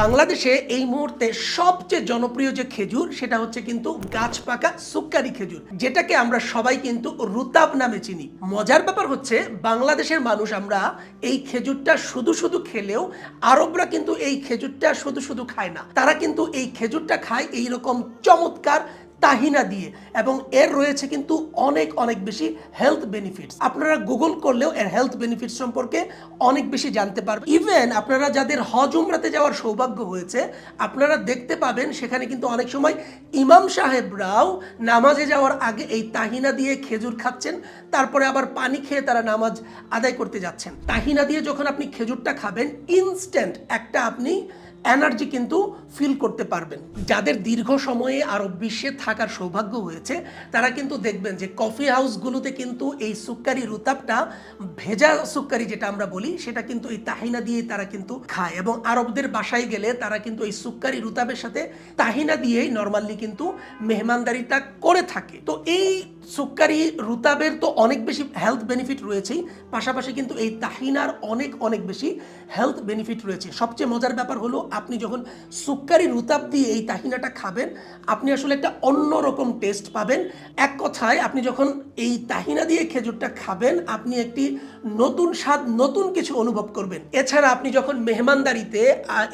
বাংলাদেশে এই মুহূর্তে সবচেয়ে জনপ্রিয় যে খেজুর, সেটা হচ্ছে কিন্তু গাছ পাকা সুক্কারি খেজুর, যেটাকে আমরা সবাই কিন্তু রুতাব নামে চিনি। মজার ব্যাপার হচ্ছে, বাংলাদেশের মানুষ আমরা এই খেজুরটা শুধু শুধু খেলেও আরবরা কিন্তু এই খেজুরটা শুধু শুধু খায় না। তারা কিন্তু এই খেজুরটা খায় এইরকম চমৎকার তাহিনা দিয়ে। এবং এর রয়েছে কিন্তু অনেক অনেক বেশি হেলথ বেনিফিটস আপনারা গুগল করলেও এর হেলথ বেনিফিটস সম্পর্কে অনেক বেশি জানতে পারবেন। ইভেন আপনারা যাদের হজ, উমরাতে যাওয়ার সৌভাগ্য হয়েছে, আপনারা দেখতে পাবেন সেখানে কিন্তু অনেক সময় ইমাম সাহেবরাও নামাজে যাওয়ার আগে এই তাহিনা দিয়ে খেজুর খাচ্ছেন, তারপরে আবার পানি খেয়ে তারা নামাজ আদায় করতে যাচ্ছেন। তাহিনা দিয়ে যখন আপনি খেজুরটা খাবেন ইনস্ট্যান্ট একটা আপনি এনার্জি কিন্তু ফিল করতে পারবেন। যাদের দীর্ঘ সময়ে আরব বিশ্বে থাকার সৌভাগ্য হয়েছে, তারা কিন্তু দেখবেন যে কফি হাউসগুলোতে কিন্তু এই সুক্কারি রুতাবটা, ভেজা সুক্কারি যেটা আমরা বলি, সেটা কিন্তু এই তাহিনা দিয়ে তারা কিন্তু খায় এবং আরবদের বাসায় গেলে তারা কিন্তু এই সুক্কারি রুতাবের সাথে তাহিনা দিয়েই নর্মালি কিন্তু মেহমানদারিটা করে থাকে। তো এই সুক্কারি রুতাবের তো অনেক বেশি হেলথ বেনিফিট রয়েছেই, পাশাপাশি কিন্তু এই তাহিনার অনেক অনেক বেশি হেলথ বেনিফিট রয়েছে। সবচেয়ে মজার ব্যাপার হলো আপনি যখন সুক্কারি রুতাব দিয়ে এই তাহিনাটা খাবেন, আপনি আসলে একটা অন্যরকম টেস্ট পাবেন। এক কথায়, আপনি যখন এই তাহিনা দিয়ে খেজুরটা খাবেন, আপনি একটি নতুন স্বাদ, নতুন কিছু অনুভব করবেন। এছাড়া আপনি যখন মেহমানদারিতে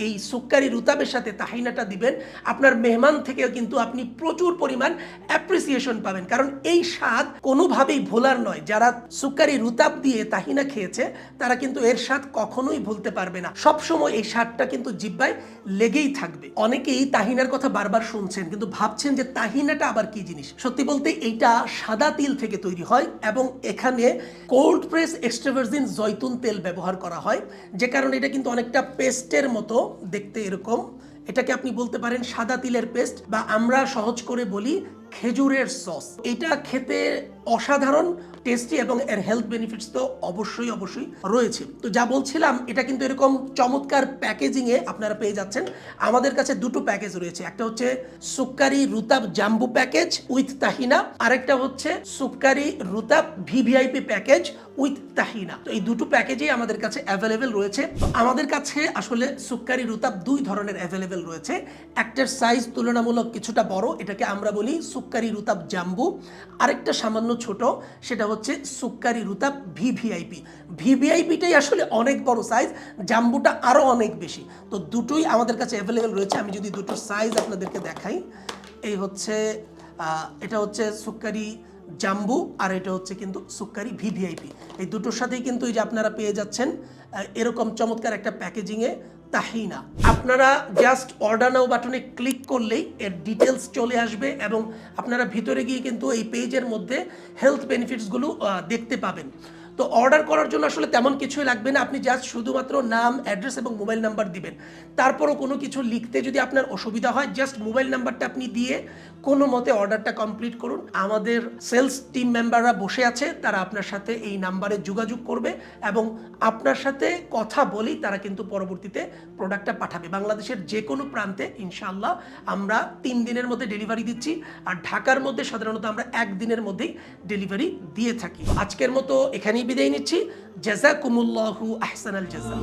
এই সুক্কারি রুতাবের সাথে তাহিনাটা দিবেন, আপনার মেহমান থেকেও কিন্তু আপনি প্রচুর পরিমাণ অ্যাপ্রিসিয়েশন পাবেন। কারণ এই স্বাদ কোনোভাবেই ভোলার নয়। যারা সুক্কারি রুতাব দিয়ে তাহিনা খেয়েছে, তারা কিন্তু এর স্বাদ কখনোই ভুলতে পারবে না। সবসময় এই স্বাদটা কিন্তু জিব্বায় লেগেই থাকবে। অনেকেই তাহিনার কথা বারবার শুনছেন, কিন্তু ভাবছেন যে তাহিনাটা আবার কি জিনিস? সত্যি বলতে এইটা সাদা তিল থেকে তৈরি হয় এবং এখানে কোল্ড প্রেস এক্সট্রাভার্জিন জৈতুন তেল ব্যবহার করা হয়, যে কারণে এটা কিন্তু অনেকটা পেস্টের মতো দেখতে এরকম। এটাকে আপনি বলতে পারেন সাদা তিলের পেস্ট বা আমরা সহজ করে বলি খেজুরের সস। এটা খেতে অসাধারণ টেস্টি এবং এর হেলথ বেনিফিটস তো অবশ্যই অবশ্যই রয়েছে। তো যা বলছিলাম, এটা কিন্তু এরকম চমৎকার প্যাকেজিংয়ে আপনারা পেয়ে যাচ্ছেন। আমাদের কাছে দুটো প্যাকেজ রয়েছে। একটা হচ্ছে সুক্কারি রুতাব জাম্বু প্যাকেজ উইথ তাহিনা আরেকটা হচ্ছে সুক্কারি রুতাব ভিভিআইপি প্যাকেজ উইথ তাহিনা তো এই দুটো প্যাকেজই আমাদের কাছে অ্যাভেলেবেল রয়েছে। তো আমাদের কাছে আসলে সুক্কারি রুতাব দুই ধরনের অ্যাভেলেবেল রয়েছে। একটার সাইজ তুলনামূলক কিছুটা বড়, এটাকে আমরা বলি সুক্কারি রুতাব জাম্বু। আরেকটা সামান্য ছোট, সেটা হচ্ছে সুক্কারি রুতাব ভিভিআইপি। ভিভিআইপিটাই আসলে অনেক বড় সাইজ জাম্বুটা আরও অনেক বেশি। তো দুটোই আমাদের কাছে অ্যাভেলেবেল রয়েছে। আমি যদি দুটো সাইজ আপনাদেরকে দেখাই, এই হচ্ছে এটা হচ্ছে সুক্কারি জাম্বু আর এটা হচ্ছে কিন্তু সুক্কারি ভিভিআইপি। এই দুটোর সাথেই কিন্তু এই যে আপনারা পেয়ে যাচ্ছেন এরকম চমৎকার একটা প্যাকেজিংয়ে তাহিনা। আপনারা জাস্ট অর্ডার নাও বাটনে ক্লিক করলেই এর ডিটেলস চলে আসবে এবং আপনারা ভিতরে গিয়ে কিন্তু এই পেজের মধ্যে হেলথ বেনিফিটসগুলো দেখতে পাবেন। তো অর্ডার করার জন্য আসলে তেমন কিছুই লাগবে না। আপনি জাস্ট শুধুমাত্র নাম অ্যাড্রেস এবং মোবাইল নাম্বার দিবেন। তারপরও কোনো কিছু লিখতে যদি আপনার অসুবিধা হয় জাস্ট মোবাইল নাম্বারটা আপনি দিয়ে কোনো মতে অর্ডারটা কমপ্লিট করুন। আমাদের সেলস টিম মেম্বাররা বসে আছে, তারা আপনার সাথে এই নাম্বারে যোগাযোগ করবে এবং আপনার সাথে কথা বলেই তারা কিন্তু পরবর্তীতে প্রোডাক্টটা পাঠাবে। বাংলাদেশের যে কোনো প্রান্তে ইনশাআল্লাহ আমরা তিন দিনের মধ্যে ডেলিভারি দিচ্ছি আর ঢাকার মধ্যে সাধারণত আমরা একদিনের মধ্যেই ডেলিভারি দিয়ে থাকি। আজকের মতো এখানেই বিদায় নিচ্ছি জাজাকুমুল্লাহু আহসানাল জাজা